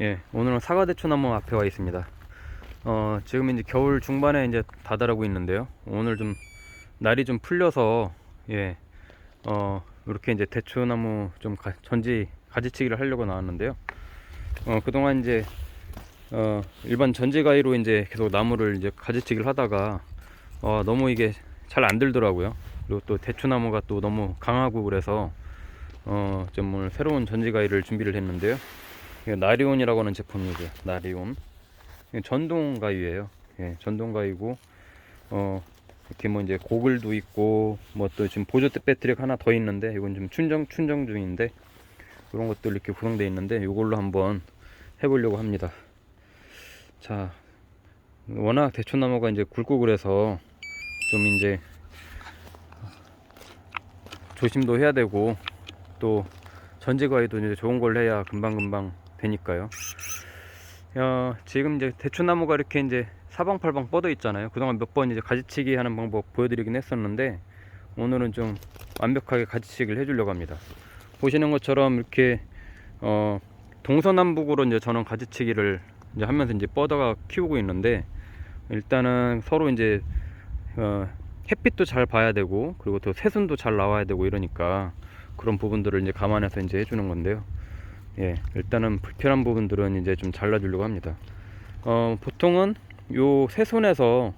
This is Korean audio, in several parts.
예, 오늘은 사과대추나무 앞에 와 있습니다. 어, 지금 이제 겨울 중반에 이제 다다르고 있는데요. 오늘 좀 날이 좀 풀려서 예, 어, 이렇게 이제 대추나무 좀 가, 전지 가지치기를 하려고 나왔는데요. 어, 그동안 이제 어, 일반 전지가위로 이제 계속 나무를 이제 가지치기를 하다가 어, 너무 이게 잘 안 들더라고요. 그리고 또 대추나무가 또 너무 강하고 그래서 어, 좀 오늘 새로운 전지가위를 준비를 했는데요. 이게 나리온이라고 하는 제품이고요. 나리온. 전동 가위예요. 예, 전동 가위고 어 이렇게 뭐 이제 고글도 있고 뭐 또 지금 보조 배터리가 하나 더 있는데 이건 좀 충전 충전 중인데 그런 것들 이렇게 구성되어 있는데 이걸로 한번 해보려고 합니다. 자, 워낙 대추나무가 이제 굵고 그래서 좀 이제 조심도 해야 되고 또 전지가위도 이제 좋은 걸 해야 금방금방 되니까요. 어, 지금 이제 대추나무가 이렇게 이제 사방팔방 뻗어 있잖아요. 그동안 몇 번 이제 가지치기 하는 방법 보여드리긴 했었는데 오늘은 좀 완벽하게 가지치기를 해주려고 합니다. 보시는 것처럼 이렇게 어, 동서남북으로 이제 저는 가지치기를 이제 하면서 이제 뻗어가 키우고 있는데 일단은 서로 이제 어, 햇빛도 잘 봐야 되고 그리고 또 새순도 잘 나와야 되고 이러니까 그런 부분들을 이제 감안해서 이제 해주는 건데요. 예, 일단은 불편한 부분들은 이제 좀 잘라주려고 합니다. 어, 보통은 요 새순에서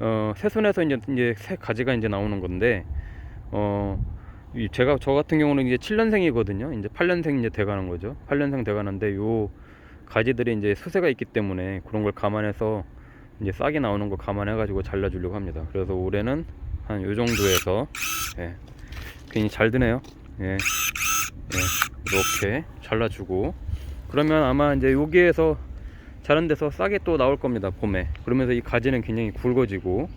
어, 새순에서 이제 이제 새 가지가 이제 나오는 건데 어, 이 제가 저 같은 경우는 이제 7년생이거든요. 이제 8년생 이제 돼가는 거죠. 8년생 돼가는데 요 가지들이 이제 수세가 있기 때문에 그런 걸 감안해서 이제 싹이 나오는 거 감안해가지고 잘라주려고 합니다. 그래서 올해는 한 요 정도에서 예, 괜히 잘 드네요. 예, 예, 이렇게 잘라주고. 그러면 아마 이제 여기에서 자른 데서 싹이 또 나올 겁니다 봄에. 그러면서 이 가지는 굉장히 굵어지고.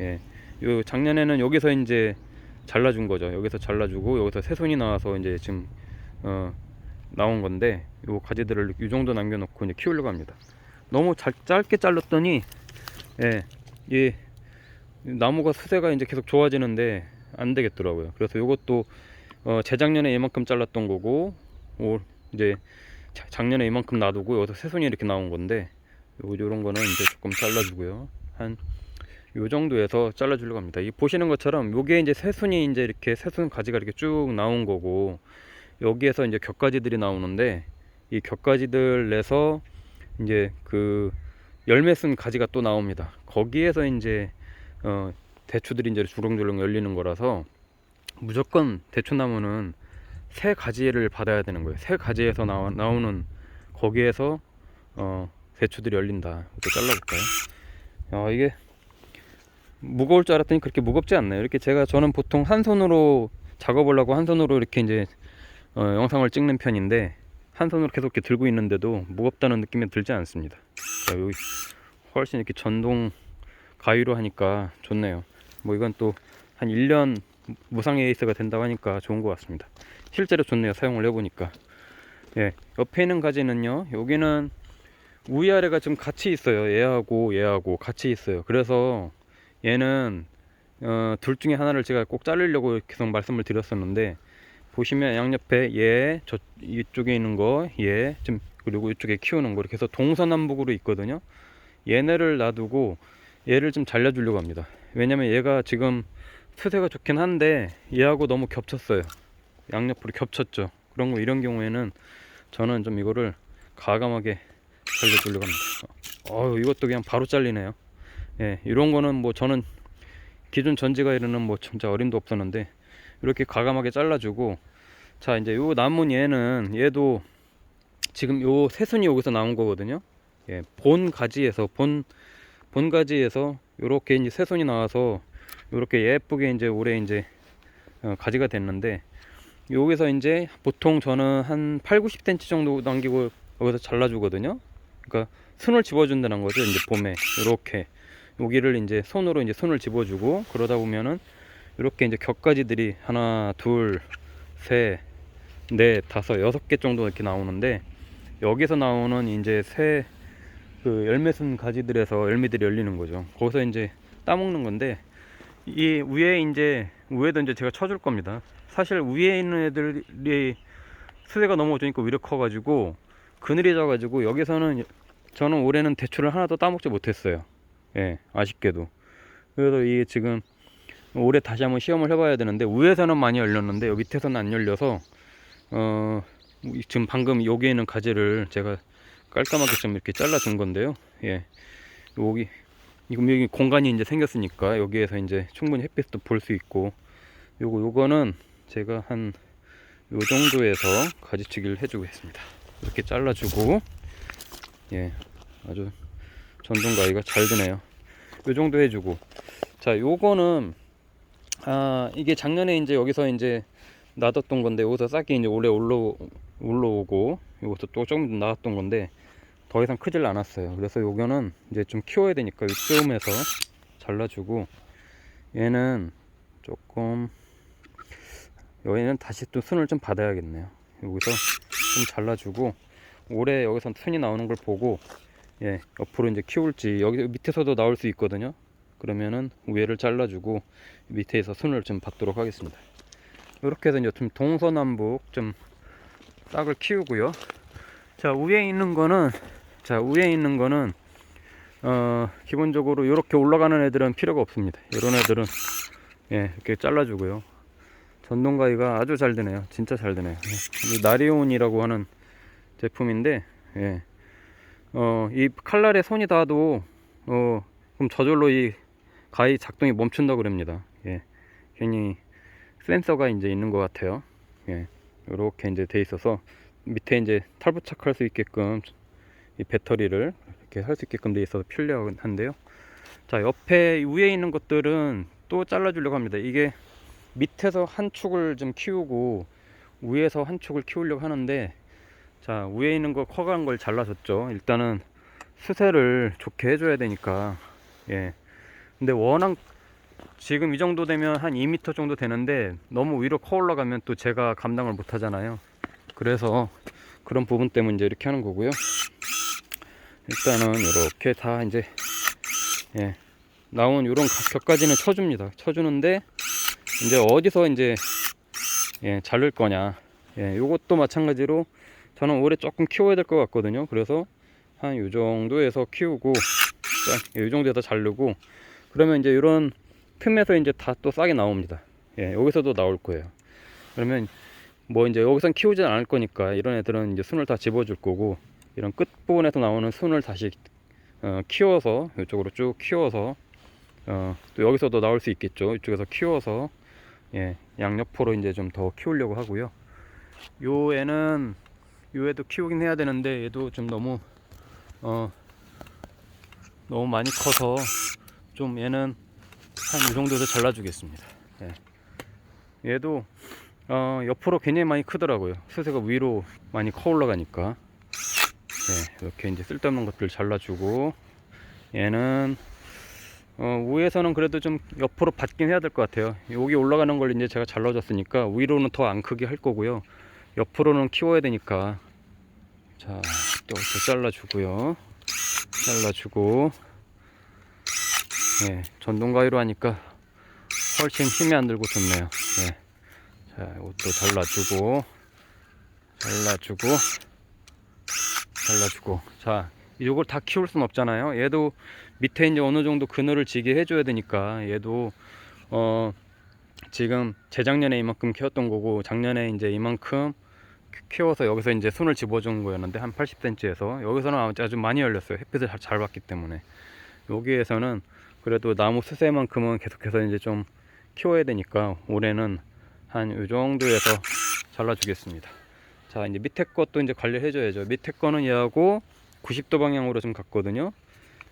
예, 요 작년에는 여기서 이제 잘라준 거죠. 여기서 잘라주고 여기서 새손이 나와서 이제 지금 어, 나온 건데 요 가지들을 이 정도 남겨놓고 이제 키우려고 합니다. 너무 잘, 짧게 잘랐더니 예, 이 나무가 수세가 이제 계속 좋아지는데 안 되겠더라고요. 그래서 요것도 어, 재작년에 이만큼 잘랐던 거고 올 이제 자- 작년에 이만큼 놔두고 여기서 새손이 이렇게 나온 건데 요 요런 거는 이제 조금 잘라주고요. 한 요 정도에서 잘라주려고 합니다. 이 보시는 것처럼 요게 이제 새순이 이제 이렇게 새순 가지가 이렇게 쭉 나온 거고 여기에서 이제 격가지들이 나오는데 이 격가지들 내서 이제 그 열매 쓴 가지가 또 나옵니다. 거기에서 이제 어 대추들이 이제 주렁주렁 열리는 거라서 무조건 대추나무는 새 가지를 받아야 되는 거예요. 새 가지에서 나와, 나오는 거기에서 어, 대추들이 열린다. 이렇게 잘라볼까요? 어, 이게 무거울 줄 알았더니 그렇게 무겁지 않네요. 이렇게 제가 저는 보통 한 손으로 작업을 하고 한 손으로 이렇게 이제 어, 영상을 찍는 편인데 한 손으로 계속 이렇게 들고 있는데도 무겁다는 느낌이 들지 않습니다. 자, 여기 훨씬 이렇게 전동 가위로 하니까 좋네요. 뭐 이건 또 한 1년 무상 에이스가 된다고 하니까 좋은 것 같습니다. 실제로 좋네요. 사용을 해보니까. 예, 옆에 있는 가지는요. 여기는 위아래가 좀 같이 있어요. 얘하고 얘하고 같이 있어요. 그래서 얘는 어, 둘 중에 하나를 제가 꼭 자르려고 계속 말씀을 드렸었는데 보시면 양옆에 얘, 저 이쪽에 있는 거, 얘, 좀 그리고 이쪽에 키우는 거 이렇게 해서 동서남북으로 있거든요. 얘네를 놔두고 얘를 좀 잘라주려고 합니다. 왜냐면 얘가 지금 수세가 좋긴 한데 얘하고 너무 겹쳤어요. 양옆으로 겹쳤죠. 그런 거 이런 경우에는 저는 좀 이거를 가감하게 잘려주려고 합니다. 어, 이것도 그냥 바로 잘리네요. 예, 이런 거는 뭐 저는 기존 전지가이로는 뭐 진짜 어림도 없었는데 이렇게 가감하게 잘라주고 자 이제 요 남은 얘는 얘도 지금 요 새순이 여기서 나온 거거든요. 예, 본 가지에서 본 본 가지에서 요렇게 이제 새순이 나와서 요렇게 예쁘게 이제 올해 이제 어, 가지가 됐는데 여기서 이제 보통 저는 한 8, 90cm 정도 남기고 여기서 잘라주거든요. 그러니까 순을 집어준다는 거죠. 이제 봄에 이렇게 여기를 이제 손으로 이제 손을 집어주고 그러다 보면은 이렇게 이제 격가지들이 하나, 둘, 셋, 넷, 다섯, 여섯 개 정도 이렇게 나오는데 여기서 나오는 이제 새 그 열매 쓴 가지들에서 열매들이 열리는 거죠. 거기서 이제 따먹는 건데 이 위에 이제 위에도 이제 제가 쳐줄 겁니다. 사실 위에 있는 애들이 수세가 너무 좋으니까 위로 커가지고 그늘이 져가지고 여기서는 저는 올해는 대추를 하나도 따먹지 못했어요. 예, 아쉽게도. 그래서 이게 지금 올해 다시 한번 시험을 해봐야 되는데 위에서는 많이 열렸는데 여기 밑에서는 안 열려서 어 이- 지금 방금 여기에 있는 가지를 제가 깔끔하게 좀 이렇게 잘라준 건데요. 예, 여기 이금 여기 공간이 이제 생겼으니까 여기에서 이제 충분히 햇빛도 볼 수 있고 요거 요거는 제가 한 요 정도에서 가지치기를 해주겠습니다. 이렇게 잘라주고 예 아주 전동 가위가 잘 드네요. 요 정도 해주고 자 요거는 아 이게 작년에 이제 여기서 이제 놔뒀던 건데 여기서 싹이 이제 올해 올라 올라오고 여기서 또 조금 나왔던 건데 더 이상 크질 않았어요. 그래서 요거는 이제 좀 키워야 되니까 이쯤에서 잘라주고 얘는 조금 여기는 다시 또 순을 좀 받아야겠네요. 여기서 좀 잘라주고 올해 여기서 순이 나오는 걸 보고 예 옆으로 이제 키울지 여기 밑에서도 나올 수 있거든요. 그러면은 위에를 잘라주고 밑에서 순을 좀 받도록 하겠습니다. 이렇게 해서 이제 좀 동서남북 좀 싹을 키우고요. 자 위에 있는 거는 자 위에 있는 거는 어 기본적으로 이렇게 올라가는 애들은 필요가 없습니다. 이런 애들은 예 이렇게 잘라주고요. 전동가위가 아주 잘 되네요. 진짜 잘 되네요. 예. 이 나리온이라고 하는 제품인데 예. 어, 이 칼날에 손이 닿아도 어, 그럼 저절로 이 가위 작동이 멈춘다 그럽니다. 예. 괜히 센서가 이제 있는 것 같아요. 예. 이렇게 이제 돼 있어서 밑에 이제 탈부착할 수 있게끔 이 배터리를 이렇게 할 수 있게끔 돼 있어서 편리한데요. 자, 옆에 위에 있는 것들은 또 잘라 주려고 합니다. 이게 밑에서 한 축을 좀 키우고 위에서 한 축을 키우려고 하는데 자 위에 있는 거 커간 걸 잘라줬죠. 일단은 수세를 좋게 해줘야 되니까. 예. 근데 워낙 지금 이 정도 되면 한 2m 정도 되는데 너무 위로 커 올라가면 또 제가 감당을 못 하잖아요. 그래서 그런 부분 때문에 이제 이렇게 하는 거고요 일단은 이렇게 다 이제 예 나온 이런 격까지는 쳐줍니다 쳐주는데 이제 어디서 이제 예, 자를 거냐. 예, 요것도 마찬가지로 저는 올해 조금 키워야 될 것 같거든요. 그래서 한 요 정도에서 키우고 자, 요 정도에서 자르고 그러면 이제 이런 틈에서 이제 다또 싹이 나옵니다. 예, 여기서도 나올 거예요. 그러면 뭐 이제 여기선 키우진 않을 거니까 이런 애들은 이제 순을 다 집어줄 거고 이런 끝 부분에서 나오는 순을 다시 어, 키워서 이쪽으로 쭉 키워서 어, 또 여기서도 나올 수 있겠죠. 이쪽에서 키워서 예, 양옆으로 이제 좀 더 키우려고 하고요. 요 애는 요 애도 키우긴 해야 되는데 얘도 좀 너무 어 너무 많이 커서 좀 얘는 한 이 정도에서 잘라주겠습니다. 예. 얘도 어 옆으로 굉장히 많이 크더라고요. 수세가 위로 많이 커 올라가니까 예, 이렇게 이제 쓸데없는 것들 잘라주고 얘는 어, 위에서는 그래도 좀 옆으로 받긴 해야 될 것 같아요. 여기 올라가는 걸 이제 제가 잘라줬으니까 위로는 더 안 크게 할 거고요. 옆으로는 키워야 되니까 자, 또, 또 잘라주고요. 잘라주고 예, 전동가위로 하니까 훨씬 힘이 안 들고 좋네요. 예. 자, 이것도 잘라주고 잘라주고 잘라주고. 자, 이걸 다 키울 순 없잖아요. 얘도 밑에 이제 어느 정도 그늘을 지게 해줘야 되니까 얘도 어 지금 재작년에 이만큼 키웠던 거고 작년에 이제 이만큼 키- 키워서 여기서 이제 손을 집어준 거였는데 한 80cm에서 여기서는 아주 많이 열렸어요. 햇빛을 잘, 잘 받기 때문에. 여기에서는 그래도 나무 수세만큼은 계속해서 이제 좀 키워야 되니까 올해는 한 이 정도에서 잘라주겠습니다 자 이제 밑에 것도 이제 관리해 줘야죠. 밑에 거는 얘하고 90도 방향으로 좀 갔거든요.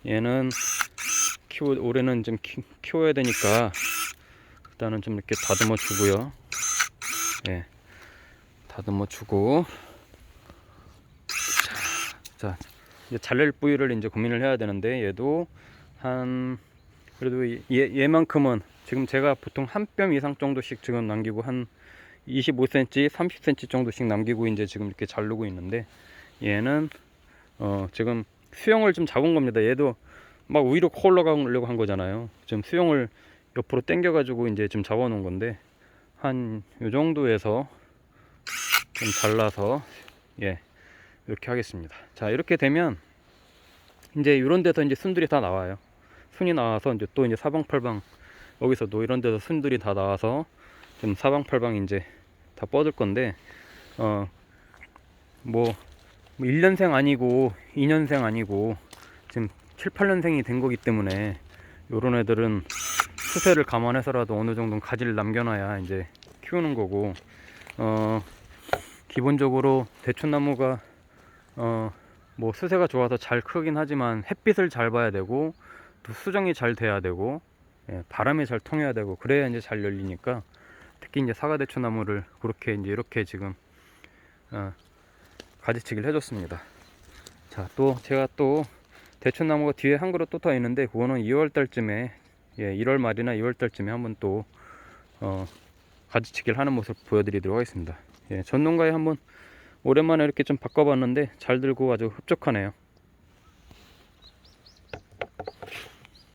얘는 키워 올해는 좀 키, 키워야 되니까 일단은 좀 이렇게 다듬어 주고요. 예, 다듬어 주고. 자, 자 이제 잘릴 부위를 이제 고민을 해야 되는데 얘도 한 그래도 얘 얘만큼은 지금 제가 보통 한 뼘 이상 정도씩 지금 남기고 한 25cm, 30cm 정도씩 남기고 이제 지금 이렇게 자르고 있는데 얘는 어 지금 수영을 좀 잡은 겁니다. 얘도 막 위로 커 올라가려고 한 거잖아요. 지금 수영을 옆으로 당겨 가지고 이제 좀 잡아 놓은 건데 한 요 정도에서 좀 잘라서 예 이렇게 하겠습니다. 자, 이렇게 되면 이제 이런 데서 이제 순들이 다 나와요. 순이 나와서 이제 또 이제 사방팔방 여기서도 이런 데서 순들이 다 나와서 좀 사방팔방 이제 다 뻗을 건데 어 뭐 1년생 아니고 2년생 아니고 지금 7, 8년생이 된 거기 때문에 요런 애들은 수세를 감안해서라도 어느 정도 가지를 남겨놔야 이제 키우는 거고 어 기본적으로 대추나무가 어 뭐 수세가 좋아서 잘 크긴 하지만 햇빛을 잘 봐야 되고 또 수정이 잘 돼야 되고 예, 바람이 잘 통해야 되고 그래야 이제 잘 열리니까 특히 이제 사과 대추 나무를 그렇게 이제 이렇게 지금 어, 가지치기를 해줬습니다. 자, 또 제가 또 대추 나무가 뒤에 한 그루 또더 있는데 그거는 2월 달쯤에 예, 1월 말이나 2월 달쯤에 한번 또 어, 가지치기를 하는 모습 보여드리도록 하겠습니다. 예, 전농가에 한번 오랜만에 이렇게 좀 바꿔봤는데 잘 들고 아주 흡족하네요.